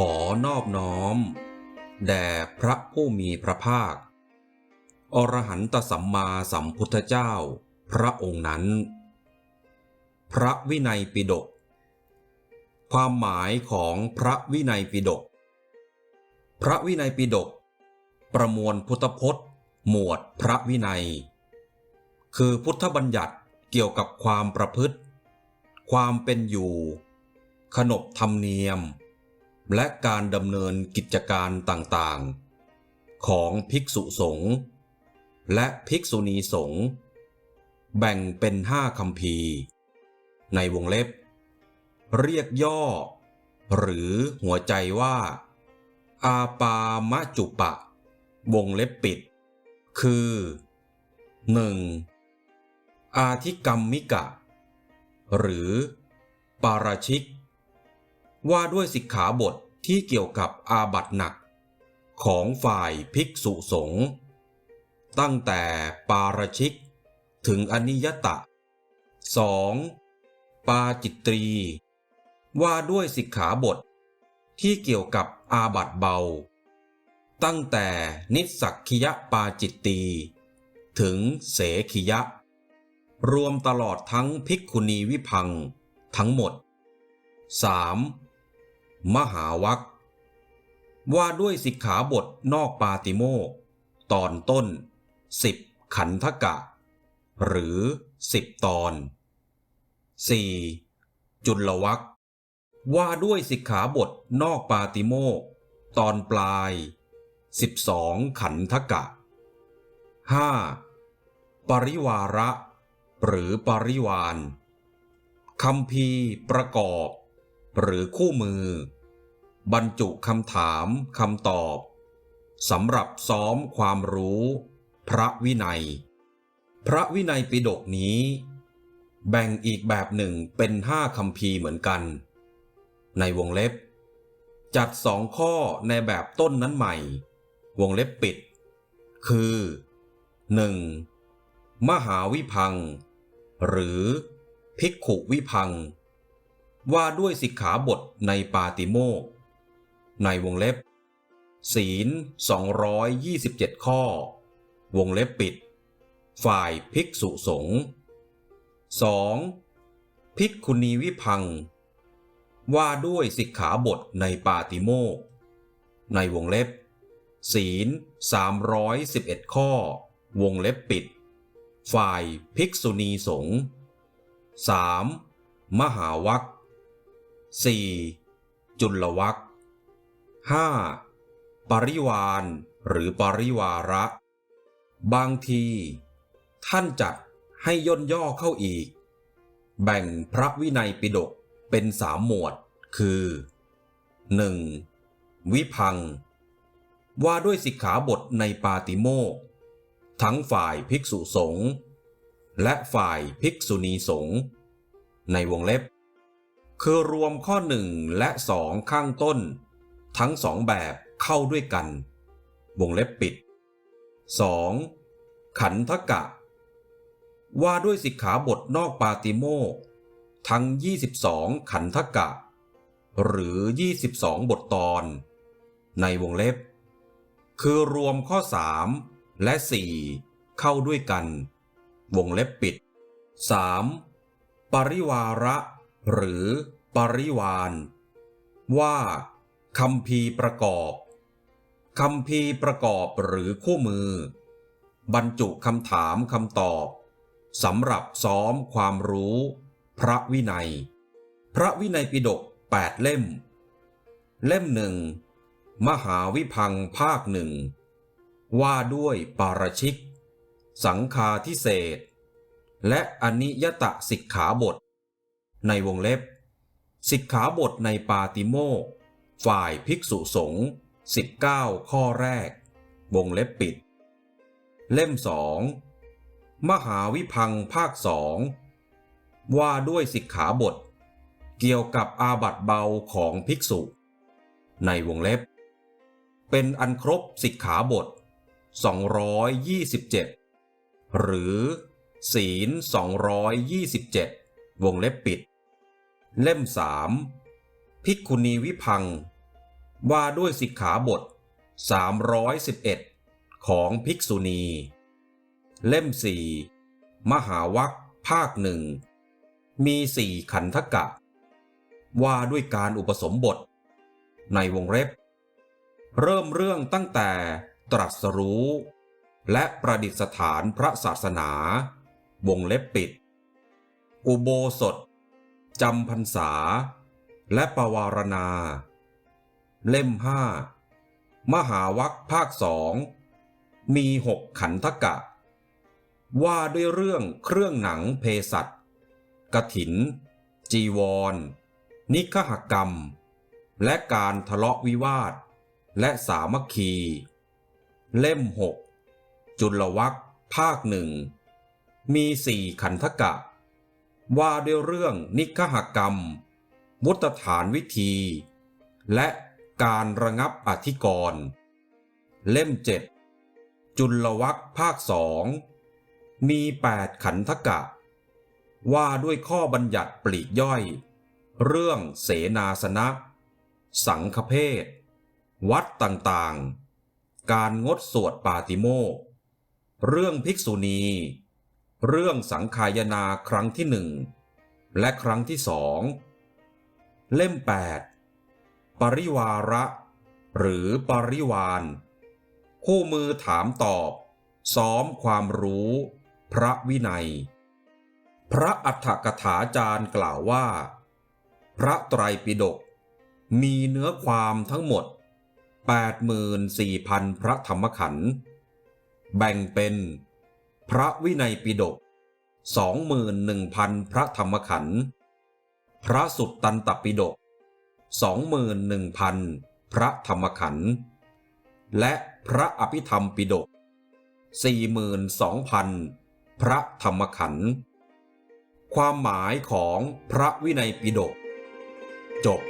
ขอนอบน้อม แด่พระผู้มีพระภาค อรหันตสัมมาสัมพุทธเจ้า พระองค์นั้น พระวินัยปิฎกความหมายของพระวินัยปิฎกพระวินัยปิฎกประมวลพุทธพจน์ หมวดพระวินัย คือพุทธบัญญัติเกี่ยวกับความประพฤติ ความเป็นอยู่ ขนบธรรมเนียม และการดำเนินกิจการต่างๆ ของภิกษุสงฆ์และภิกษุณีสงฆ์แบ่งเป็นห้าคำพีในวงเล็บ เรียกย่อ หรือหัวใจว่า อาปามะจุปะ วงเล็บปิด คือ 1. อาธิกรรมมิกะ หรือ ปาราชิก ว่าด้วยสิกขาบทที่เกี่ยวกับอาบัตหนัก ของฝ่ายภิกษุสงฆ์ตั้งแต่ปาราชิก ถึงอนิยตะ 2. ปาจิตตรี ว่าด้วยสิกขาบท ที่เกี่ยวกับอาบัตเบา ตั้งแต่นิสสักคิยปาจิตตี ถึงเสขิยะ รวมตลอดทั้งภิกขุณีวิพัง ทั้งหมด 3. มหาวัคว่าด้วยสิกขาบทนอกปาติโมกตอนต้นสิบขันธกะ หรือสิบตอน 4. จุลวัคว่าด้วยสิกขาบทนอกปาติโมกตอนปลายสิบสองขันธกะ 5. ปริวาระ หรือปริวานคำพีร์ประกอบ หรือคู่มือ บรรจุคำถามคำตอบสำหรับซ้อมความรู้ พระวินัย พระวินัยปิฎกนี้ แบ่งอีกแบบหนึ่งเป็นห้าคำพีเหมือนกัน ในวงเล็บ จัดสองข้อในแบบต้นนั้นใหม่ วงเล็บปิด คือ 1. มหาวิพัง หรือภิกขุวิพัง ว่าด้วยสิกขาบทในปาติโมก ในวงเล็บ ศีล 227 ข้อ วงเล็บปิด ฝ่ายภิกษุสงฆ์ 2. ภิกขุณีวิพัง ว่าด้วยสิกขาบทในปาติโมก ในวงเล็บ ศีล 311 ข้อ วงเล็บปิด ฝ่ายภิกษุณีสงฆ์ 3. มหาวัค 4. จุลวัค 5. ปริวานหรือปริวาระ บางที ท่านจัดให้ย่นย่อเข้าอีก แบ่งพระวินัยปิฎกเป็นสามหมวด คือ 1. วิพัง ว่าด้วยสิกขาบทในปาติโมกทั้งฝ่ายภิกษุสงฆ์และฝ่ายภิกษุณีสงฆ์ในวงเล็บ คือรวมข้อหนึ่งและสองข้างต้น ทั้งสองแบบเข้าด้วยกัน วงเล็บปิด 2. ขันธกะ ว่าด้วยสิกขาบทนอกปาติโมกทั้ง 22 ขันธกะ หรือ 22 บทตอน ในวงเล็บ คือรวมข้อ 3 และ 4 เข้าด้วยกัน วงเล็บปิด 3. ปริวาระ หรือ ปริวาน ว่า คำพีประกอบคำพีประกอบหรือคู่มือ บรรจุคำถามคำตอบสำหรับซ้อมความรู้ พระวินัย พระวินัยปิฎก8เล่ม เล่มหนึ่ง มหาวิพังภาคหนึ่ง ว่าด้วยปาราชิก สังคาทิเศษ และอนิยตสิกขาบท ในวงเล็บ สิกขาบทในปาติโมก ฝ่ายภิกษุสงฆ์19 ข้อแรก วงเล็บปิด เล่มสองมหาวิพังภาคสองว่าด้วยสิกขาบท เกี่ยวกับอาบัติเบาของภิกษุ ในวงเล็บ เป็นอันครบสิกขาบท 227 หรือ ศีล 227 วงเล็บปิด เล่มสามภิกขุณีวิพัง ว่าด้วยสิกขาบท 311 ของภิกษุณี เล่มสี่มหาวัคภาคหนึ่ง มีสี่ขันธกะ ว่าด้วยการอุปสมบท ในวงเล็บ เริ่มเรื่องตั้งแต่ตรัสรู้ และประดิษฐานพระศาสนา วงเล็บปิด อุโบสถจำพรรษา และปวารณา เล่มห้ามหาวัคภาคสองมีหกขันธกะ ว่าด้วยเรื่องเครื่องหนังเพสัตกถิน จีวร นิคหกรรม และการทะเลาะวิวาท และสามัคคี เล่มหกจุลวัคภาคหนึ่งมีสี่ขันธกะ ว่าด้วยเรื่องนิคหกรรม มุตฐานวิธี และ การระงับอธิกรณ์เล่มเจ็ดจุลวัคภาคสองมีแปดขันธกะ ว่าด้วยข้อบัญญัติปลีกย่อย เรื่องเสนาสนะ สังฆเพศวัดต่างๆ การงดสวดปาติโมกเรื่องภิกษุณี เรื่องสังขายนาครั้งที่หนึ่งและครั้งที่สองเล่ม 8 ปริวาระ หรือปริวาน คู่มือถามตอบ ซ้อมความรู้ พระวินัย พระอัฏฐกถาจารย์กล่าวว่า พระไตรปิฎกมีเนื้อความทั้งหมด 84,000 พระธรรมขันธ์แบ่งเป็น พระวินัยปิฎก21,000 พระธรรมขันธ์พระสุตตันตปิฎก 21,000 พระธรรมขันธ์และพระอภิธรรมปิฎก42,000 พระธรรมขันธ์ความหมายของพระวินัยปิฎกจบ